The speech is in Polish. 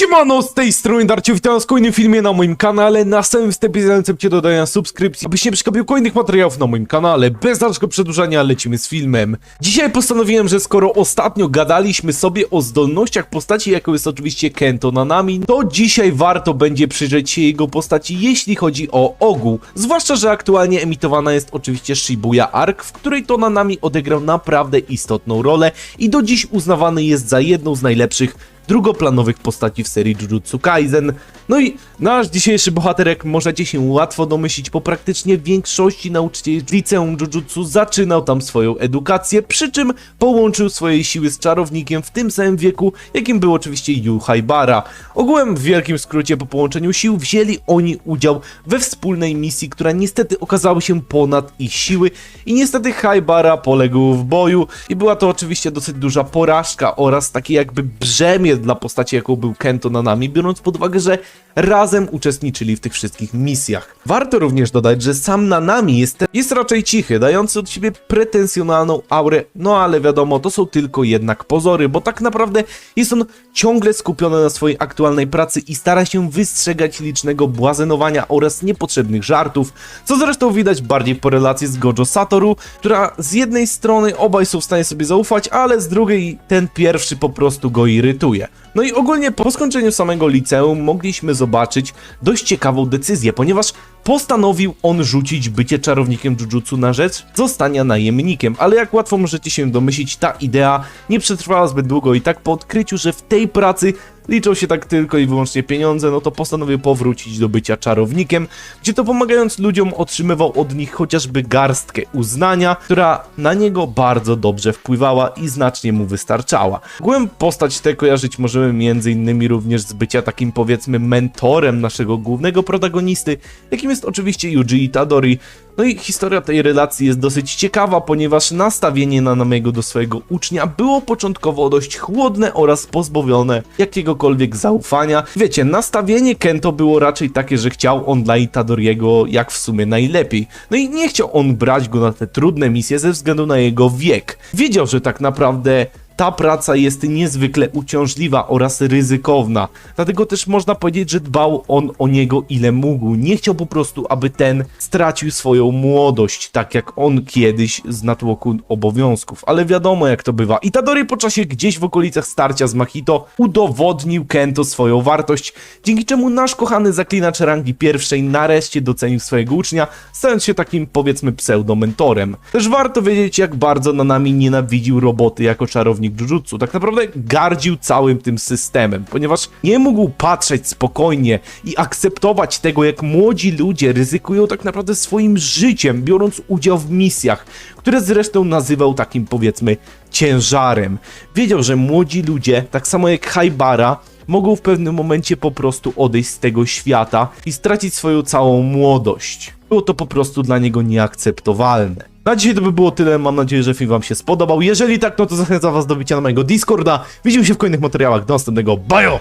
Siemano, z tej strony Darcio, witam w kolejnym filmie na moim kanale. Na samym wstępie zachęcam cię do dodania subskrypcji, abyś nie przegapił kolejnych materiałów na moim kanale. Bez dalszego przedłużania lecimy z filmem. Dzisiaj postanowiłem, że skoro ostatnio gadaliśmy sobie o zdolnościach postaci, jaką jest oczywiście Kento Nanami, to dzisiaj warto będzie przyjrzeć się jego postaci, jeśli chodzi o ogół. Zwłaszcza, że aktualnie emitowana jest oczywiście Shibuya Arc, w której to Nanami odegrał naprawdę istotną rolę i do dziś uznawany jest za jedną z najlepszych drugoplanowych postaci w serii Jujutsu Kaisen. No i nasz dzisiejszy bohaterek, możecie się łatwo domyślić, po praktycznie większości nauczycieli z liceum Jujutsu zaczynał tam swoją edukację, przy czym połączył swoje siły z czarownikiem w tym samym wieku, jakim był oczywiście Yu Haibara. Ogółem w wielkim skrócie po połączeniu sił wzięli oni udział we wspólnej misji, która niestety okazała się ponad ich siły i niestety Haibara poległ w boju i była to oczywiście dosyć duża porażka oraz takie jakby brzemię dla postaci, jaką był Kento Nanami, biorąc pod uwagę, że razem uczestniczyli w tych wszystkich misjach. Warto również dodać, że sam Nanami jest, jest raczej cichy, dający od siebie pretensjonalną aurę, no ale wiadomo, to są tylko jednak pozory, bo tak naprawdę jest on ciągle skupiony na swojej aktualnej pracy i stara się wystrzegać licznego błazenowania oraz niepotrzebnych żartów, co zresztą widać bardziej po relacji z Gojo Satoru, która z jednej strony obaj są w stanie sobie zaufać, ale z drugiej ten pierwszy po prostu go irytuje. No i ogólnie po skończeniu samego liceum mogliśmy zobaczyć dość ciekawą decyzję, ponieważ postanowił on rzucić bycie czarownikiem Jujutsu na rzecz zostania najemnikiem, ale jak łatwo możecie się domyślić, ta idea nie przetrwała zbyt długo i tak po odkryciu, że w tej pracy liczą się tak tylko i wyłącznie pieniądze, no to postanowił powrócić do bycia czarownikiem, gdzie to pomagając ludziom otrzymywał od nich chociażby garstkę uznania, która na niego bardzo dobrze wpływała i znacznie mu wystarczała. Ogółem postać tę kojarzyć możemy innymi również z bycia takim powiedzmy mentorem naszego głównego protagonisty, jakim jest oczywiście Yuji Itadori, no i historia tej relacji jest dosyć ciekawa, ponieważ nastawienie Nanamiego do swojego ucznia było początkowo dość chłodne oraz pozbawione jakiegokolwiek zaufania. Wiecie, nastawienie Kento było raczej takie, że chciał on dla Itadoriego jak w sumie najlepiej. No i nie chciał on brać go na te trudne misje ze względu na jego wiek. Wiedział, że tak naprawdę ta praca jest niezwykle uciążliwa oraz ryzykowna. Dlatego też można powiedzieć, że dbał on o niego ile mógł. Nie chciał po prostu, aby ten stracił swoją młodość, tak jak on kiedyś z natłoku obowiązków. Ale wiadomo jak to bywa. Itadori po czasie gdzieś w okolicach starcia z Mahito udowodnił Kento swoją wartość, dzięki czemu nasz kochany zaklinacz rangi pierwszej nareszcie docenił swojego ucznia, stając się takim powiedzmy pseudomentorem. Też warto wiedzieć jak bardzo Nanami nienawidził roboty jako czarownik Jujutsu. Tak naprawdę gardził całym tym systemem, ponieważ nie mógł patrzeć spokojnie i akceptować tego, jak młodzi ludzie ryzykują tak naprawdę swoim życiem, biorąc udział w misjach, które zresztą nazywał takim powiedzmy ciężarem. Wiedział, że młodzi ludzie, tak samo jak Haibara, mogą w pewnym momencie po prostu odejść z tego świata i stracić swoją całą młodość. Było to po prostu dla niego nieakceptowalne. Na dzisiaj to by było tyle, mam nadzieję, że film wam się spodobał. Jeżeli tak, no to zachęcam was do bicia na mojego Discorda. Widzimy się w kolejnych materiałach, do następnego, bajo!